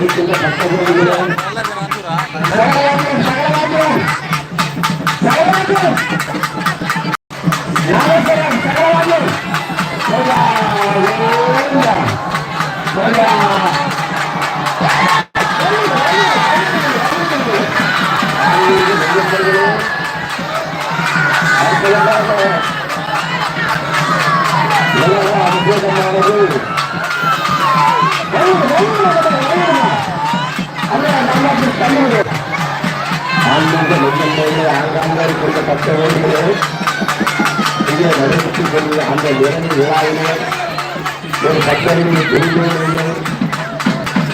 সাহিত্যকে স্বাস্থ্য করে দিলেন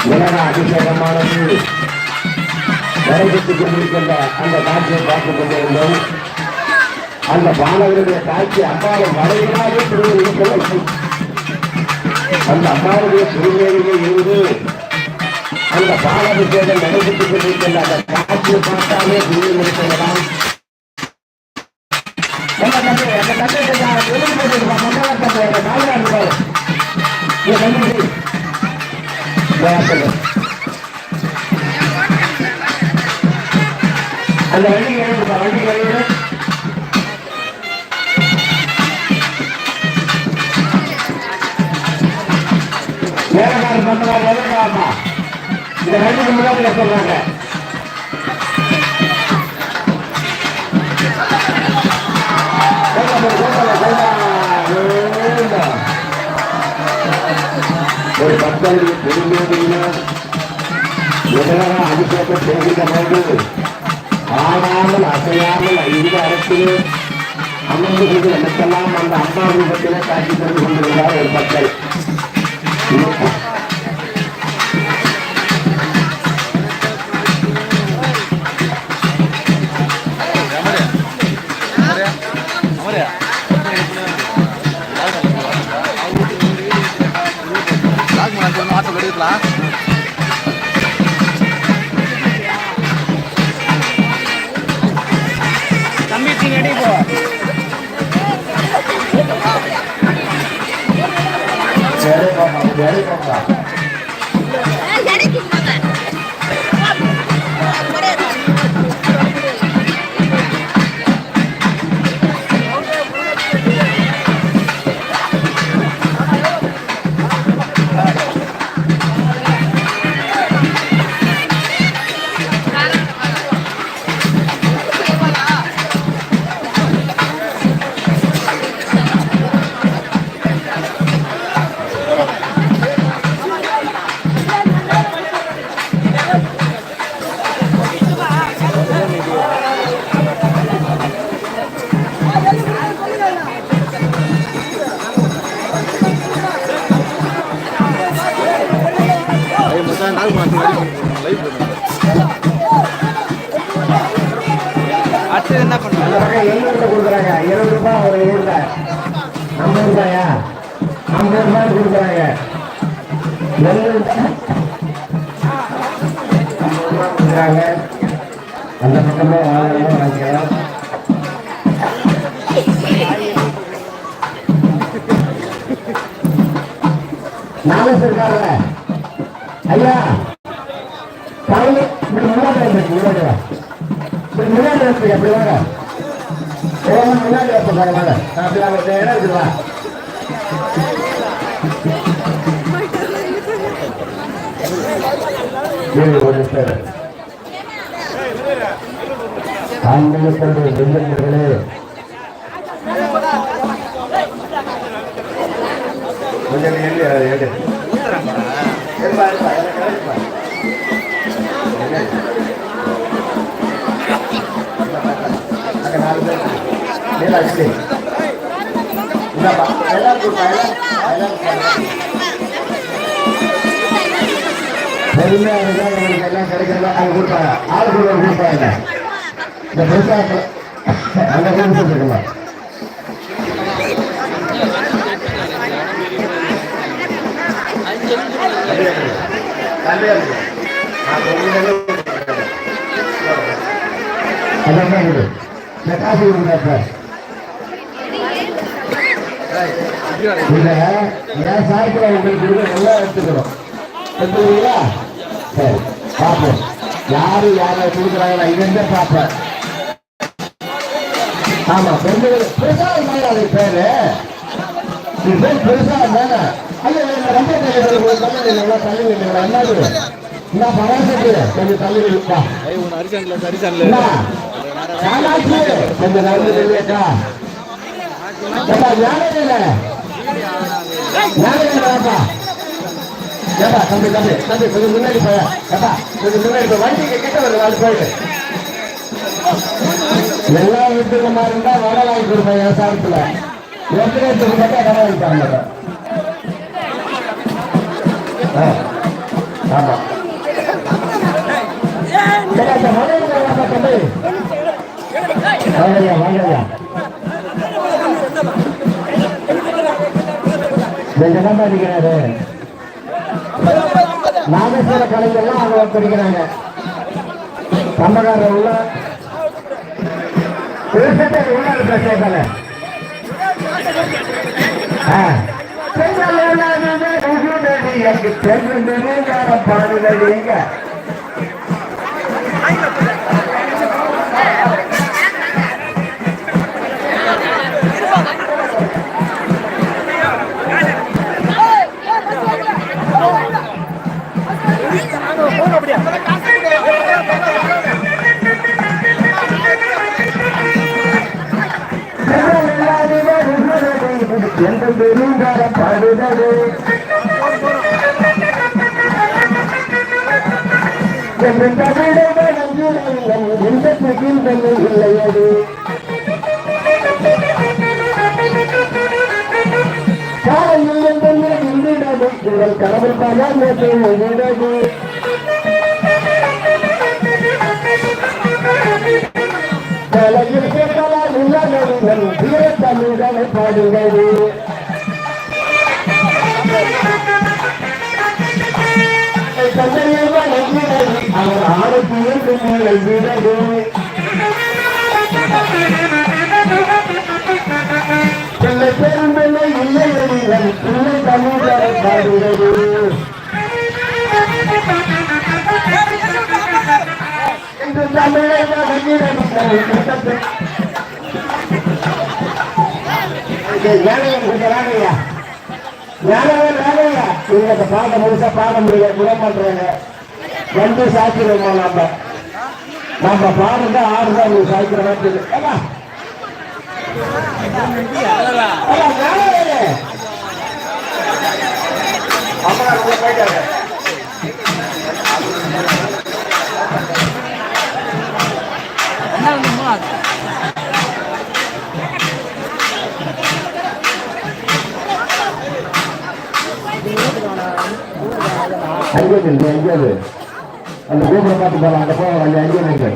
உலக அபிஷேகமானது நடைபெற்றுக் கொண்டிருக்கின்ற அந்த காட்சியை பார்த்துக் கொண்டிருந்தோம் அந்த பாலகருடைய காட்சி அம்மாவை வரையினாலே திருவிழா அந்த அம்மாவுடைய திருவேலிலே இருந்து அந்த பாலாபிஷேகம் நடைபெற்றுக் கொண்டிருக்கின்ற அந்த காட்சியை பார்த்தாலே திருவி முடிக்கலாம் அந்த வண்டி எழுதுப்பா வண்டி எழுது வேலைக்காரர் இந்த ரெண்டுக்கு முன்னாடி சொல்றாங்க. ஒரு பக்தருக்கு பெருமையினால் உலக அபிஷேகம் செய்கின்ற ஆடாமல் அசையாமல் இந்த அரசிலே அமர்ந்து கொண்டு எனக்கெல்லாம் அந்த அம்மா ரூபத்திலே காட்சி தந்து கொண்டிருந்தார் ஒரு பக்தர் எடுக்கலாம் தம்பி பின்னாடி போ. சரி பாப்பா சரி பாப்பா. அந்த பக்கம் எழுநூறுல கொடுக்குறாங்க இருபது ரூபாய் ஒரு ஐம்பது ரூபாயா ஐம்பது ரூபாய் கொடுக்குறாங்க. எழுநூறு கொடுக்குறாங்க. அந்த பக்கமே வாங்கிக்கலாம் நாலேஜ் ஐயா காலையில் முன்னாடி முன்னாடி அப்படி வாங்க ஓ, முன்னாடி வரப்ப வாங்க, வாங்க. அப்படி வாங்க, இந்த இடம் இருக்குது, வா. ஏழு ஒரு பேர் ஆன்மீகத்தினுடைய நெஞ்சங்களே கொஞ்சம் எடு, எடு. நீலா இப்படி இந்தாப்பா எல்லாம் கொடுப்பா எல்லாம் உங்களுக்கு எல்லாம் கிடைக்கிறதா அங்க கொடுப்பாங்க ஆள் கூட கொடுப்பாங்க இந்த கொடுத்துருக்கலாம் அதான் காசு இல்ல என் சாயத்துல உங்களுக்கு நல்லா எடுத்துக்கிறோம். எடுத்துக்கிறீங்களா சரி யாரு யாரை கொடுக்குறாங்களா இவன் தான் பார்ப்பேன். ஆமா பெண்கள் பெருசா இருந்தாங்க அது பேரு. இது பேர் பெருசா இருந்தாங்க ஐயோ இந்த ரொம்ப தள்ளி இல்லைங்களா தள்ளி இல்லைங்களா என்னது என்ன பராசத்து கொஞ்சம் தள்ளி உன் அரிசன்ல கொஞ்சம் நடந்து இல்லையாக்கா இல்லை இல்லைப்பா ஏப்பா தம்பி தம்பி தம்பி கொஞ்சம் முன்னாடி போய ஏப்பா கொஞ்சம் முன்னாடி போய் வண்டிக்கு கிட்ட எல்லா வீட்டுக்குமா இருந்தா வாங்கி கொடுப்பேன் வாங்கி ஆமா வடையை வாங்க தம்பி வாங்கய்யா கலைஞர்லாம் அவங்க படிக்கிறாங்க கம்பகார உள்ள. பேசத்தை உள்ள என்று பெருங்கார பாடுதது தமிழகம் எந்த பிகிந்தது இல்லையது. காலையில் எந்த இந்திடது உங்கள் கடவுள் பலாங்கத்தை எழுதது தலையில் கேட்கலாம் உள்ளவர்கள் வீர தமிழனை பாடுகிறது தந்தையை வணங்கினது அவர் ஆரோக்கியம் எழுதினது பிள்ளை பெரும்பிள்ளை இல்லை எனினும் பிள்ளை தமிழரை பாடுகிறது இந்த தமிழை வணங்கினது ஞானவன் நீங்க முழுசா பாட முடியல குண பண்றாங்க. வந்து சாய்க்கிறோமா நாம? நம்ம பாருங்க ஆறுதான் நீங்க சாய்க்கிற மாதிரி உள்ள போயிட்டாங்க அங்கே எங்கேயாவது அந்த கோபுரை பார்த்து போகலாம் அங்கே போகலாம் அங்கே அங்கே அங்கே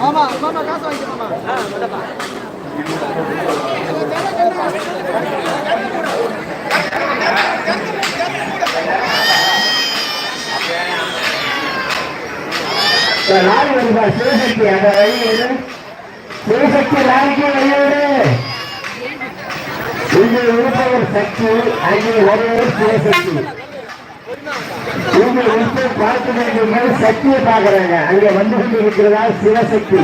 மாமா காசு வாங்கிக்க மாமா. லாரி வருதா சிவசக்தி அந்த வழியோடு சிவசக்தி லாரிக்கு வழியோடு. இங்கே இருப்பவர் சக்தி அங்கே ஒருவர் சிவசக்தி. இங்கே இருப்ப பார்த்து கொண்டிருக்கிற சக்தியை பார்க்கிறாங்க. அங்கே வந்து கொண்டிருக்கிறதா சிவசக்தி.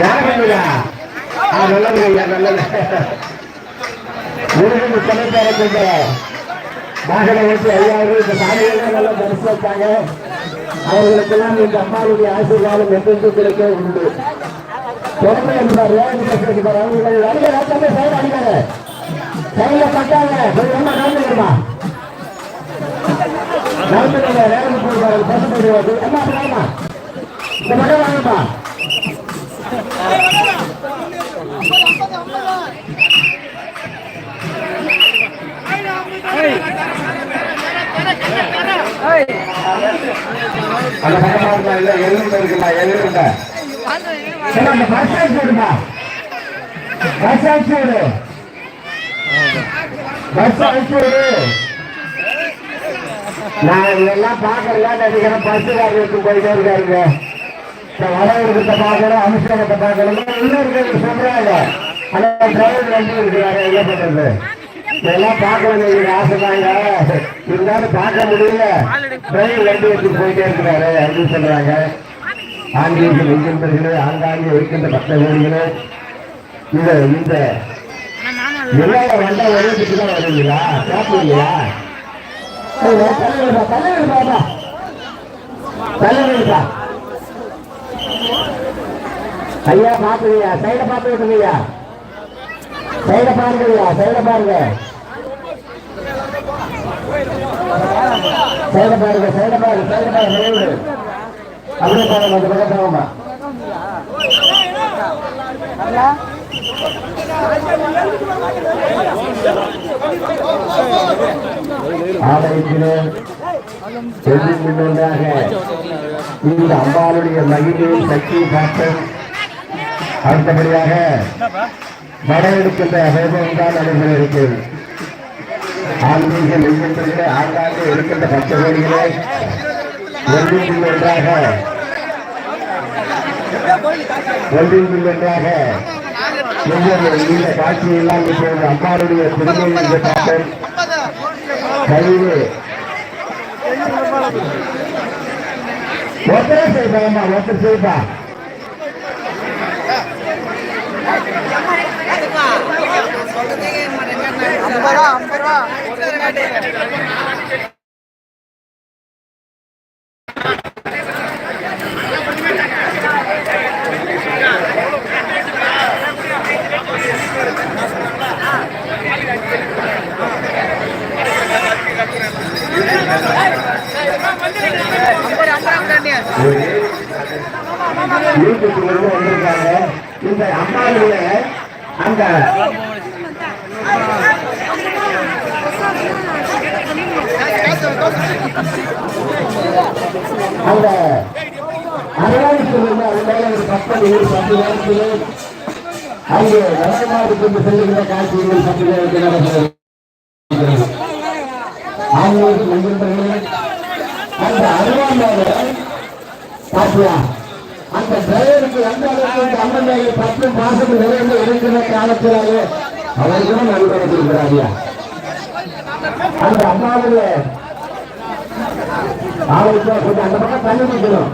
யார் நல்லது ஐயா நல்லது. முருகன் சமைப்பார கொண்ட வாகன ஓட்டி இந்த சாமியெல்லாம் நல்லா தரிசனம் வச்சாங்க. அவர்களுக்கெல்லாம் இந்த அம்மாவுடைய ஆசீர்வாதம் என்றென்றும் கிடைக்க உண்டு. தொடர்ந்து என்பார் அவர்கள் அடிக்க ராஜாமே சைடு அடிக்காங்க சைடுல பட்டாங்க. நடந்துக்கிறமா நடந்துக்கிறத வேலைக்கு போயிருப்பாரு அம்மா அப்படி இந்த மட்டும் வாங்கம்மா அந்த பக்கமா இருக்கா இல்ல எதிர்ப்பு இருக்குமா எதிர்ப்பு அந்த பஸ் பஸ் பஸ் நான் இதெல்லாம் பார்க்கல நினைக்கிறேன். பஸ்ஸுக்காரருக்கு போயிட்டே இருக்காருங்க இந்த பார்க்கணும் அனுஷ்டானத்தை பார்க்கணும் இன்னும் சொல்றாங்க ஆனா டிரைவர் வண்டி இருக்கிறாரு என்ன பண்றது இதெல்லாம் பார்க்கணும் எங்களுக்கு ஆசைதாங்க இருந்தாலும் பார்க்க முடியல. ட்ரெயின் வண்டி வச்சு போயிட்டே இருக்கிறாரு. அப்படின்னு சொல்றாங்க. ஆங்கிலேயர்கள் இருக்கின்றீர்களே ஆங்காங்கே இருக்கின்ற பக்த கோடிகளே இந்த இந்த எல்லா வண்டா வருவதுக்கு தான் வருவீங்களா? சாப்பிடுவீங்களா? ஐயா பாத்துங்கய்யா சைட பார்த்து விட்டுங்கய்யா சைட பாருங்கய்யா சைட பாருங்க. சைட பாருங்க சைட பாருங்க சைட பாருங்க நினைவு அப்படியே பாருங்க அந்த பக்கம் போகமா ஆலயத்திலே இந்த அம்பாளுடைய மகிழ்ச்சியை சக்தி பார்த்து அடுத்தபடியாக வட எடுக்கின்ற வைபவம் தான் நடைபெற இருக்கிறது ஆன்மீக மெய்யன்பர்களே ஆங்காங்கே இருக்கின்ற பச்சை கோடிகளே ஒன்றின் ஒன்றாக ஒன்றின் ஒன்றாக இந்த காட்சியெல்லாம் இப்பொழுது அம்மாளுடைய திருமணம் என்று பார்த்தோம் கழிவு ஒத்தரை செய்ப்பா ஒத்தரை செய்ப்பா ஐம்பது ரூபா ஐம்பது ரூபா வந்திருக்காங்க இந்த அம்மாவுடைய அந்த அந்த அரையாளத்தில் அது ஒரு ஒரு பத்து அங்கே வடமாடு கொண்டு செல்லுகிற பத்து நடக்கிறது ஆங்கிலேய நண்பர்களே அந்த அருவாமோட பாத்தியா அந்த டிரைவருக்கு எந்த அளவுக்கு அம்மன் பத்து மாசம் நிறைந்து இருக்கிற காலத்திலேயே அவர்களும் நண்பர்கள் இருக்கிறாரியா அந்த அம்மாவுடைய ஆளுக்கு கொஞ்சம் அந்த பக்கம் தள்ளி நிற்கணும்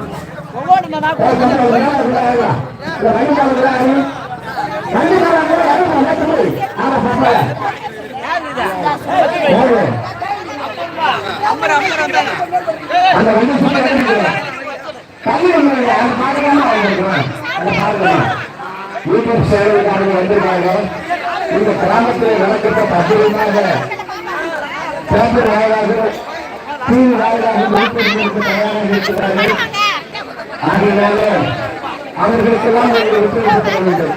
அந்த வண்டி தள்ளி யூடியூப் சேனலுக்காரங்க வந்திருக்காங்க. இந்த கிராமத்தில் நடக்கிற பத்திரமாக பேப்பர் வாயிலாக டிவி வாயிலாக விழிப்புணர்வுக்கு தயாராக இருக்கிறார்கள். ஆகையினால அவர்களுக்கெல்லாம் நீங்கள் ஒத்துழைப்பு வேண்டும்.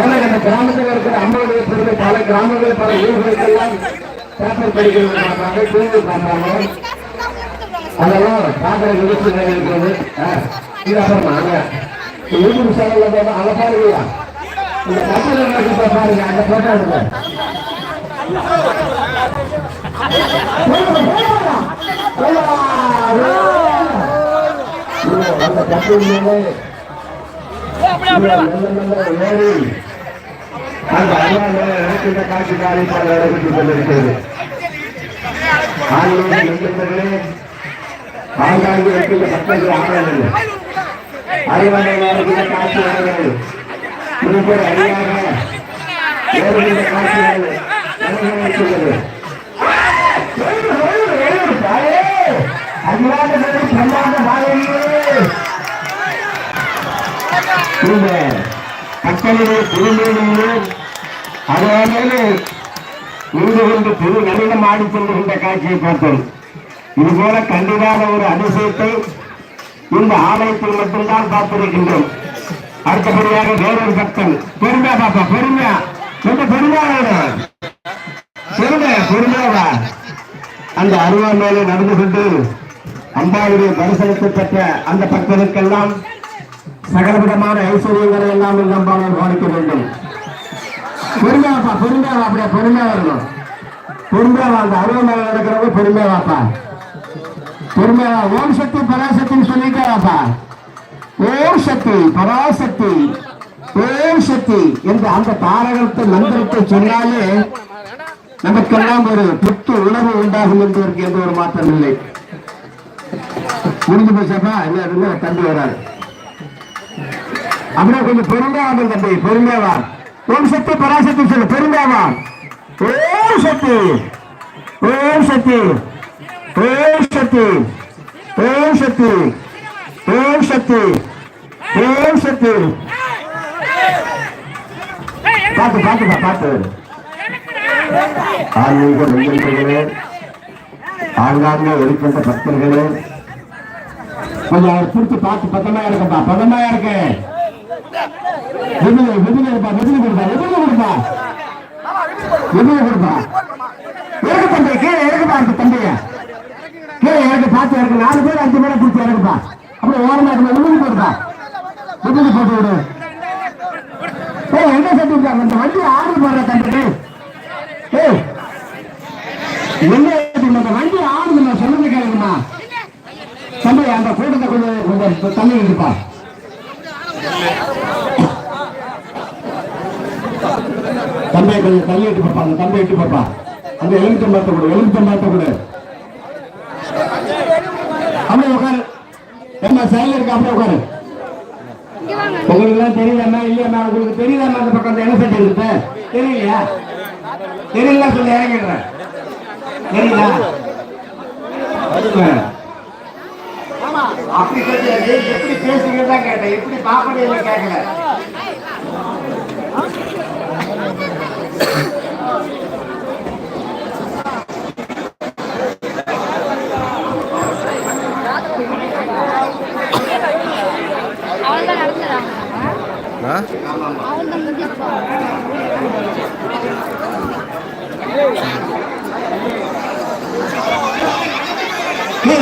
ஏன்னா இந்த கிராமத்தில் இருக்கிற அம்மாவுடைய பிறகு பல கிராமங்கள் பல ஊர்களுக்கெல்லாம் பேப்பர் படிக்கிறது பார்ப்பாங்க டிவி பார்ப்பாங்க அதெல்லாம் பார்க்குற நிகழ்ச்சிகள் இருக்கிறது. இது அப்புறம் நாங்க யூடியூப் சேனல்ல போய் அதை பாருங்களா இந்த கட்டில நிகழ்ச்சி பாருங்க அந்த போட்டோ எடுங்க அந்த கப்பல் மேலே அந்த அண்ணாமலை காட்சி காரியப்பாடு நடைபெற்றுக் கொண்டிருக்கிறது ஆண்களே ஆங்காங்கே இருக்கின்ற பக்தர்கள் ஆணையர்கள் அறிவாளர்களுக்கு காட்சி ஆணையர்கள் இது அறிவாக ஏறுகின்ற காட்சிகள் அனுபவித்துள்ளது அறிவாக பிரம்மாண்ட அதாவது இருந்து கொண்டு திரு காட்சியை பார்த்தோம் இதுபோல கண்டிராத ஒரு அதிசயத்தை இந்த ஆலயத்தில் மட்டும்தான் பார்த்திருக்கின்றோம். அடுத்தபடியாக வேறொரு பக்தன். பொறுமையா பாப்பா பொறுமையா ரொம்ப பொறுமையா பொறுமையா பொறுமையாவா அந்த அருவா மேலே நடந்து கொண்டு அம்பாவுடைய தரிசனத்தை பெற்ற அந்த பக்தருக்கெல்லாம் சகலவிதமான ஐஸ்வர்யங்களை எல்லாம் நம்பாளர் கவனிக்க வேண்டும். பொறுமையாப்பா பொறுமையா அப்படியே பொறுமையா வரணும். பொறுமையா அந்த அருவ மேல நடக்கிறவங்க பொறுமையா வாப்பா. பொறுமையா ஓம் சக்தி பராசக்தின்னு சொல்லிட்டாப்பா ஓம் சக்தி பராசக்தி ஓம் சக்தி என்று அந்த தாரகத்தை மந்திரத்தை சொன்னாலே நமக்கெல்லாம் ஒரு புத்து உணர்வு உண்டாகும் என்பதற்கு எந்த ஒரு மாற்றம் இல்லை. முடிஞ்சு போச்சப்பா? என்ன தம்பி வராரு. அப்படியே கொஞ்சம் பொறுமையா வந்து தம்பி பொறுமையாவா ஓம் சக்தி பராசக்தி சொல்லு பொறுமையாவா ஓம் சக்தி ஓம் சக்தி. ஓம் சக்தி ஓம் சக்தி ஓம் சக்தி ஓம் சக்தி பார்த்து பார்த்துப்பா பார்த்து ஆன்மீக மையங்களே ஆங்காங்கே இருக்கின்ற பக்தர்களே. கொஞ்சம் அவர் பிடிச்சு பார்த்து பத்தமா இருக்கப்பா பதமா இருக்கு விடுதலை விடுதலை இருப்பா விடுதலை கொடுப்பா விடுதலை கொடுப்பா. விடுதலை கொடுப்பா. இறக்கு தம்பி கீழே இறக்குப்பா அந்த தம்பிய. எனக்கு பார்த்து இருக்கு. நாலு பேர் அஞ்சு பேரை பிடிச்சி இறக்குப்பா அப்படி ஓரமா இருக்கு. விடுதலை போடுப்பா விடுதலை போட்டு விடு. ஏய் என்ன சட்டி இந்த வண்டி ஆர்டர் போடுற தம்பி ஏய் என்ன இந்த வண்டி ஆடுது நான் சொல்லுங்க கேளுங்கம்மா. தம்பி அந்த கூட்டத்தை கொஞ்சம் கொஞ்சம் தண்ணி இருப்பா தம்பியை கொஞ்சம் தள்ளி இட்டு பார்ப்பா அந்த தம்பி இட்டு பார்ப்பா அந்த எலுமிச்சம் பார்த்த கூட எலுமிச்சம் பார்த்த கூட. அப்படியே உட்காரு. ஏமா இருக்க? அப்படியே உட்காரு. உங்களுக்கு எல்லாம் தெரியுதாண்ணா இல்லையா உங்களுக்கு தெரியுதாண்ணா அந்த பக்கம் என்ன சட்டி இருக்கு தெரியலையா? தெரியல சொல்லி இறங்கிடுறேன் தெரியுதா அப்படி கிடையாது எப்படி பேசுகிறதா கேட்டேன். எப்படி பாப்படையில கேட்கல.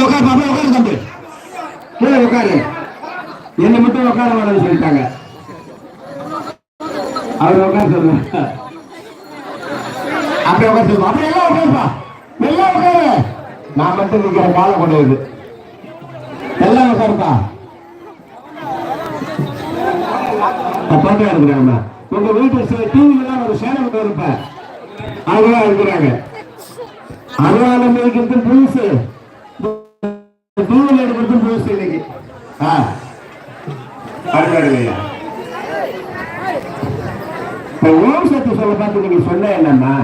உட்காரு பாப்பா உட்காரு என்னை மட்டும் உட்கார வேணும்னு சொல்லிட்டாங்க. அவர் உட்கார சொல்ல. அப்படியே உட்கார சொல்லுவோம் அப்படி எல்லாம் உட்காருப்பா எல்லாம் உட்காரு. நான் மட்டும் நிற்கிற காலம் கொண்டு வருது எல்லாம் உட்காருப்பா பாட்டா இருக்கிறாங்க உங்க வீட்டு டிவில ஒரு சேனல் இருப்ப அவங்க இருக்கிறாங்க. அதனால இருக்கிறது புதுசு. டிவில எடுக்கிறது புதுசு இன்னைக்கு. ஆ. இப்ப ஓம் சக்தி சொல்ல பார்த்து நீங்க சொன்ன என்னம்மா?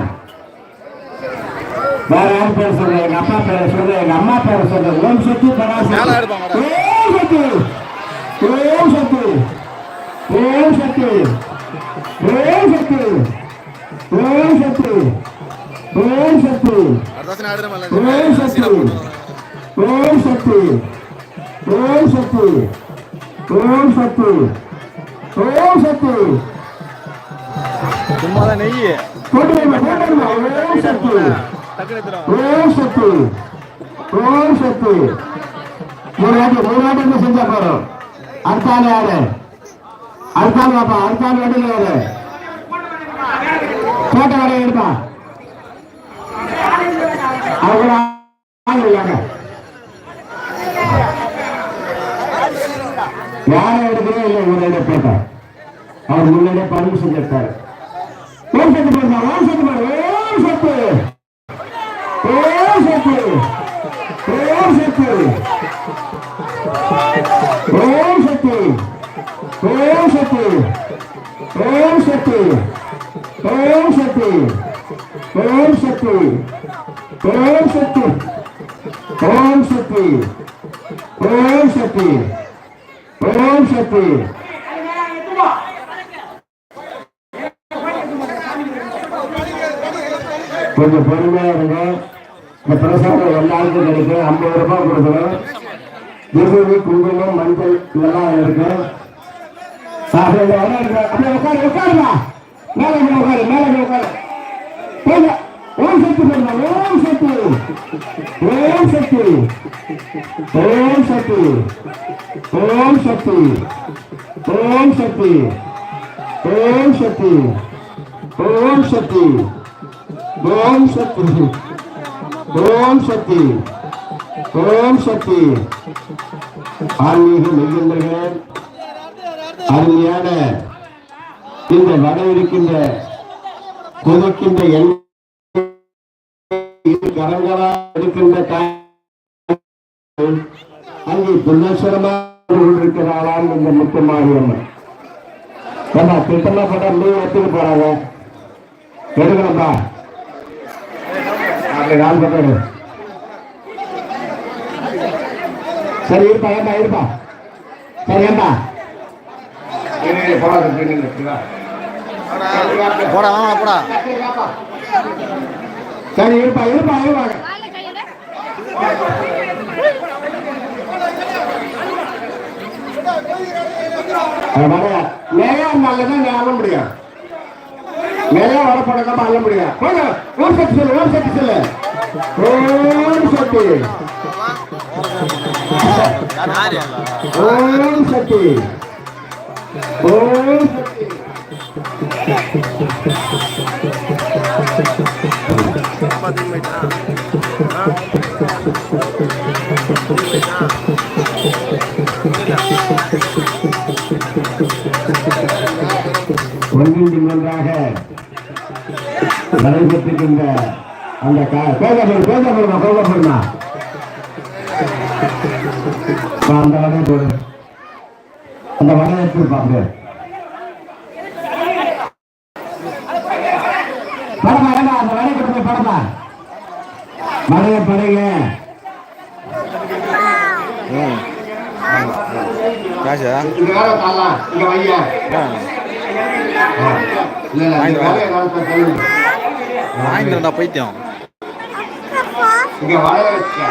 வேற யார் பேர் சொல்ற? எங்க அப்பா பேரை சொல்ற? எங்க அம்மா பேரை சொல்ற? ஓம் சக்தி பராசக்தி ஓம் சக்தி. சக்தி ஓம் சக்தி ஓம் சக்தி ஓம் சக்தி ஓம் சக்தி ஓம் சக்தி ஓம் சக்தி ஓம் சக்தி ஓம் சக்தி சும்மாதான் நெய். ஓம் சக்தி ஓம் சக்தி ஓம் சக்தி ஒரு வாட்டி ஒரு என்ன செஞ்சா போறோம் அடுத்தாள் யாரு? அடுத்தாள் பாப்பா அடுத்தாள் வண்டியில் யாரு போட்ட வரைய எடுப்பா. அவங்க ஆள் யாரை எடுக்கிறோம் இல்லை உங்களுடைய போட்டா. அவர் முன்னாடியே பர்மிஷன் கேட்டாரு. ஓம் சத்து போடுமா? ஓம் சத்து போடு. ஓம் சத்து ஓம் சத்து ஓம் சத்து ஓம் சத்து ஓம் சக்தி ஓம் சக்தி ஓம் சக்தி ஓம் சக்தி ஓம் சக்தி ஓம் சக்தி ஓம் சக்தி ஓம் சக்தி கொஞ்சம் பொறுமையா இருங்க. இந்த பிரசாதம் எல்லாருக்கும் கிடைக்கும். ஐம்பது ரூபாய் கொடுக்கணும். விபூதி குங்குமம் மஞ்சள் இதெல்லாம் இருக்கு. அப்படியே உட்காரு உட்காருமா மேல உட்காரு மேல உட்காரு போங்க ஓம் சக்தி போடுங்க ஓம் சக்தி ஓம் சக்தி ஓம் சக்தி ஓம் சக்தி ஓம் சக்தி ஓம் சக்தி ஓம் சக்தி ஓம் சக்தி ஓம் சக்தி ஓம் சக்தி ஆன்மீக அருமையான இந்த வட இருக்கின்ற புதைக்கின்ற எண்ணெய் கரங்களா இருக்கின்ற அங்கே புல்லஸ்வரமாக இருக்கிறாளாம் இந்த முத்துமாரியம்மன். ஏமா திட்டமா போட்டா லீவ் எடுத்துட்டு போறாங்க. எடுக்கணும்பா அப்படி நாலு பக்கம் சரி இருப்பா ஏன்பா இருப்பா. சரி ஏன்பா போடா. வாங்க போடா சரி இருப்பா இருப்பா இருப்பா. காலைல கையோட அது வர நிறையா இருந்தாலும் நீ அள்ள முடியும் நிறைய வரப்படக்காம அள்ள முடியும் போங்க ஓம் சக்தி சொல்லு ஓம் சக்தி சொல்லு. ஓம் சக்தி. ஓம் சக்தி. ஒன்றின் ஒன்றாக நடைபெற்றிருக்கின்ற அந்த கா- பேசப்படும் பேசப்படுமா அந்த வகையை போடு அந்த வகையை எடுத்து பாருங்க படமா ஏடா அந்த வகையை கொடுத்து படமா. வகையை படைங்க காசா இங்க வேற தாளா இங்க வையா. இல்ல இல்ல இந்த வேலையை நான் சொல்லுங்க வாங்கிக்கிறேன்டா பைத்தியம் இங்க வளைய வச்சுக்க.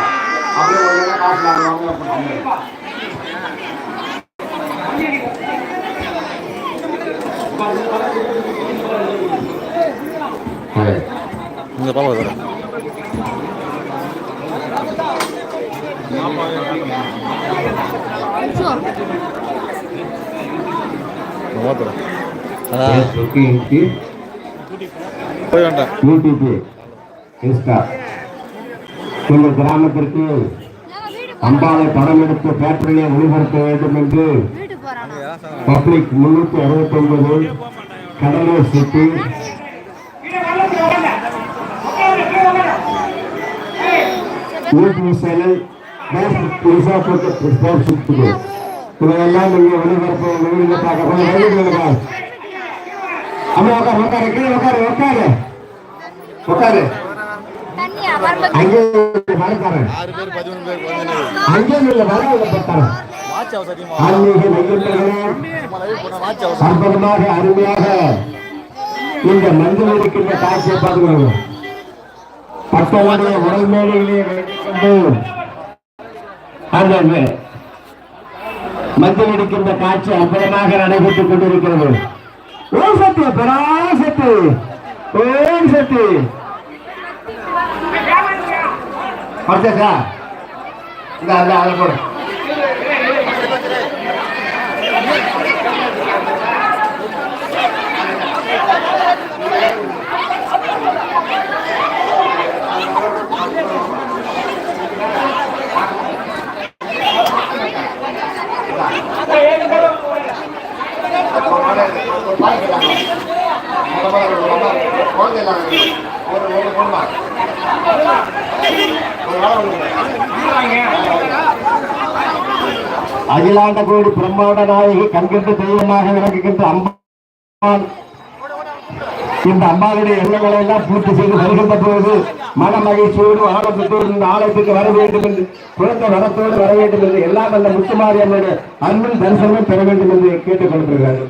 அப்படியே காசு வாங்குவாங்க அப்புறம் சரி. இந்த பாப்பா வர. உங்கள் கிராமத்திற்கு அம்பாவை படம் எடுத்து பேப்பரிலே ஒளிபரப்ப வேண்டும் என்று பப்ளிக் முன்னூத்தி அறுபத்தி ஒன்பது Cuddalore city. YouTube channel Facebook நீங்க ஒளிபரப்ப பார்க்க அம்மா உட்காரு உட்காரு. கீழே உட்காரு உட்காரு. உட்காரு. அங்கே ஆறு பேர் பதிமூணு பேர் உள்ள அற்புதமாக அருமையாக இந்த மஞ்சள் இருக்கின்ற காட்சியை பார்க்கிறோம் பக்தனுடைய உடல் மேலையிலே வைத்துக்கொண்டு அந்த மஞ்சள் இருக்கின்ற காட்சி அற்புதமாக நடைபெற்றுக் கொண்டிருக்கிறது. ஓம் சக்தி பராசக்தி ஓம் சக்தி. பர்ச்சேஸா இந்த அந்த அதை போடு அகிலாண்ட கோடி பிரம்மாண்ட நாயகி கண்கண்ட தெய்வமாக விளங்குகின்ற அம்பாள். இந்த அம்பாளுடைய எண்ணங்களை எல்லாம் பூர்த்தி செய்து வருகின்ற போது மன மகிழ்ச்சியோடு ஆரோக்கியத்தோடு இந்த ஆலயத்துக்கு வர வேண்டும் என்று குழந்தை வரத்தோடு வர வேண்டும் என்று எல்லாம் அந்த முத்துமாரி அம்மனுடைய அன்பின் தரிசனம் பெற வேண்டும் என்று கேட்டுக்கொண்டிருக்கிறார்கள்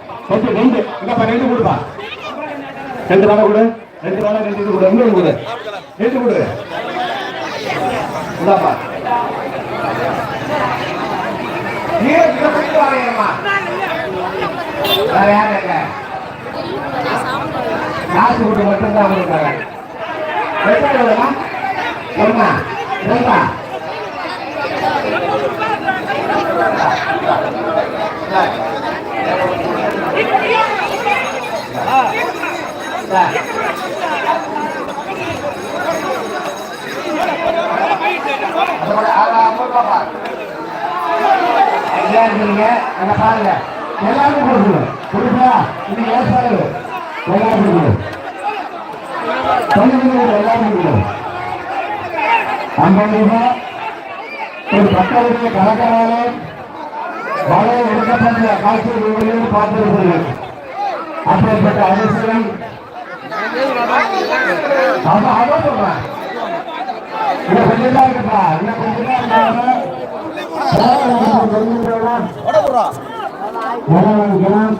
ரெண்டு ரெண்டு இங்கப்பா ரெண்டு கொடுப்பா. ரெண்டு வாழை கொடு ரெண்டு வாழை ரெண்டு இது கொடு இன்னொரு கொடு. ரெண்டு கொடு. இந்தாப்பா. நீங்க கொண்டு மட்டும்தான் ஒன்னா பாருங்க. எல்லாருக்கும் கொடுக்கணும் கொடுப்பா. இன்னைக்கு ஏற்பாடு. எல்லாரும் கொடுக்கணும் தொழில்கள் எல்லாரும் கொடுக்கணும் ஐம்பது ரூபாய். ஒரு பக்கத்துடைய கலக்கராலே வலை எடுக்கப்பட்ட காட்சி ரூபாயும் பார்த்திருக்கிறேன் அப்படிப்பட்ட அரசியல் அதான் அதான் சொல்றேன். இன்னும் கொஞ்சம் தான் இருக்குப்பா இன்னும் கொஞ்சம் தான் இருக்கு ஜனம்